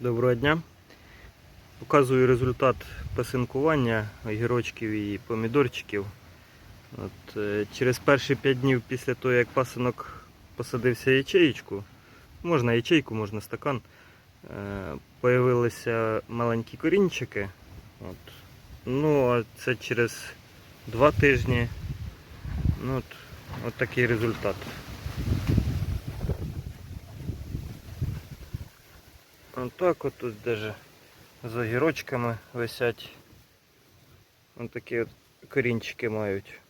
Доброго дня. Показую результат пасинкування огірочків і помідорчиків. От, е, через перші 5 днів після того, як пасинок посадився ячеєчку, можна ячейку, можна стакан, е, появилися маленькі корінчики. От. Ну, а це через 2 тижні. Ну, от, от такий результат. Отак от тут даже з огірочками висять. Ось такі от корінчики мають.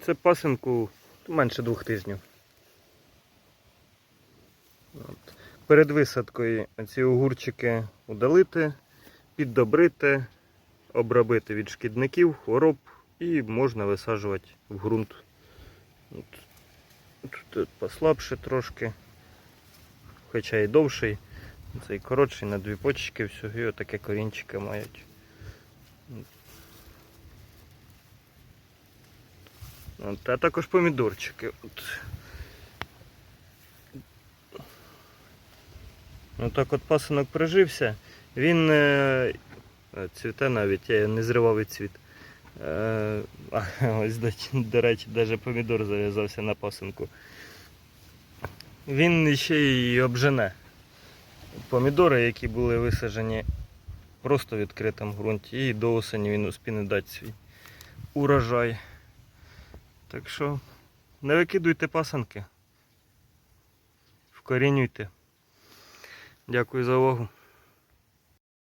Це пасинку менше двох тижнів. От. Перед висадкою ці огурчики удалити, піддобрити, обробити від шкідників, хвороб і можна висаджувати в ґрунт. От. Тут послабше трошки хоча і довший, цей коротший на дві почки, всього і отаке корінчики мають. От, а також помідорчики. От. Отак от пасинок прижився. Він е, цвіте навіть, я не зривав і цвіт. Е, ось, до, до речі, навіть помідор зав'язався на пасинку він ще й обжене. Помідори, які були висаджені просто в відкритому ґрунті, і до осені він успіне дати свій урожай. Так що не викидуйте пасанки. Вкорінюйте. Дякую за увагу.